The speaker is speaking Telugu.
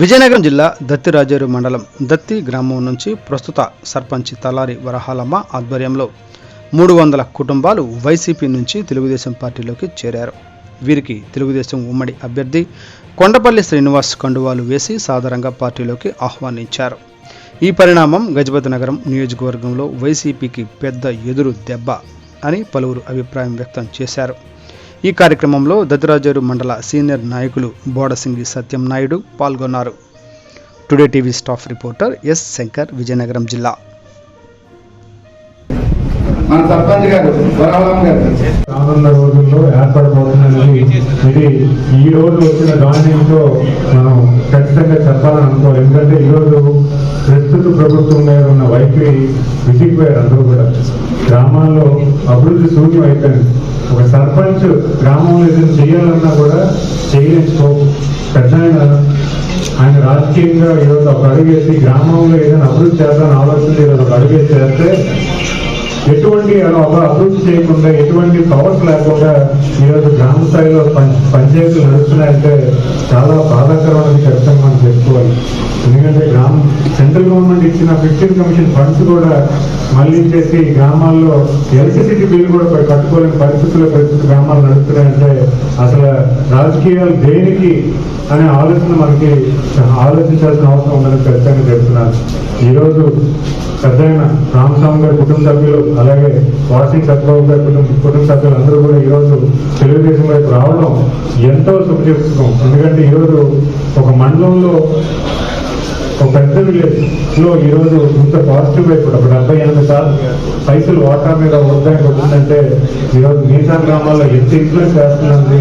విజయనగరం జిల్లా దత్తిరాజేరు మండలం దత్తి గ్రామం నుంచి ప్రస్తుత సర్పంచ్ తలారి వరహాలమ్మ ఆధ్వర్యంలో మూడు వందల కుటుంబాలు వైసీపీ నుంచి తెలుగుదేశం పార్టీలోకి చేరారు. వీరికి తెలుగుదేశం ఉమ్మడి అభ్యర్థి కొండపల్లి శ్రీనివాస్ కండువాలు వేసి సాధారణంగా పార్టీలోకి ఆహ్వానించారు. ఈ పరిణామం గజపతి నగరం నియోజకవర్గంలో వైసీపీకి పెద్ద ఎదురు దెబ్బ అని పలువురు అభిప్రాయం వ్యక్తం చేశారు. ఈ కార్యక్రమంలో దత్తరాజేరు మండల సీనియర్ నాయకులు బోడసింగి సత్యం నాయుడు పాల్గొన్నారు. Today TV staff reporter S Shankar Vizianagaram జిల్లా. మన సర్పంచ్ గారు వరవరం గారు. రానున్న రోజుల్లో ఏర్పడబోతున్నది ఇది ఈ రోజు వచ్చిన ధాన్యంతో మనం ఖచ్చితంగా చెప్పాలని అనుకోవాలి. ఎందుకంటే ఈ రోజు ప్రస్తుత ప్రభుత్వం మీద ఉన్న వైఖరి విసిగిపోయారు అందరూ కూడా. గ్రామాల్లో అభివృద్ధి శూన్యం అయిపోయింది సర్పంచ్ గ్రామంలో ఏదైనా చేయాలన్నా కూడా చేయలేని స్కోప్ పెద్ద ఆయన ఆయన రాజకీయంగా ఈరోజు ఒక అడుగేసి గ్రామంలో ఏదైనా అభివృద్ధి చేద్దామని ఆలోచన ఈరోజు ఒక అడుగేసి చేస్తే ఎటువంటి ఒక అభివృద్ధి చేయకుండా ఎటువంటి పవర్స్ లేకుండా ఈరోజు గ్రామ స్థాయిలో పం- పంచాయతీలు నడుస్తున్నాయంటే చాలా బాధాకరమైన ఖచ్చితంగా మనం చెప్పుకోవాలి. ఎందుకంటే గ్రామ సెంట్రల్ గవర్నమెంట్ ఇచ్చిన ఫిఫ్టీన్ కమిషన్ ఫండ్స్ కూడా మళ్ళీ చేసి గ్రామాల్లో ఎలక్ట్రిసిటీ బిల్ కూడా కట్టుకోలేని పరిస్థితుల్లో పరిస్థితి గ్రామాలు నడుస్తున్నాయంటే అసలు రాజకీయాలు దేనికి అనే ఆలోచన మనకి ఆలోచించాల్సిన అవసరం ఉందని ఖచ్చితంగా చెప్తున్నాను. ఈరోజు పెద్దయిన రామస్వామి గారి కుటుంబ సభ్యులు అలాగే వాసీ సత్యబాబు గారి కుటుంబ కుటుంబ సభ్యులు అందరూ కూడా ఈరోజు తెలుగుదేశం వైపు రావడం ఎంతో శుభచేస్తున్నాం ఎందుకంటే ఈరోజు ఒక మండలంలో ఒక పెద్ద విలేజ్లో ఈరోజు ఇంత పాజిటివ్ వైపు ఒక డెబ్బై ఎనిమిది శాతం పైసలు వాటా మీద వద్దానికి వచ్చిందంటే ఈరోజు మీసా గ్రామాల్లో ఎంత ఇన్ఫ్లుయెన్స్ చేస్తున్నది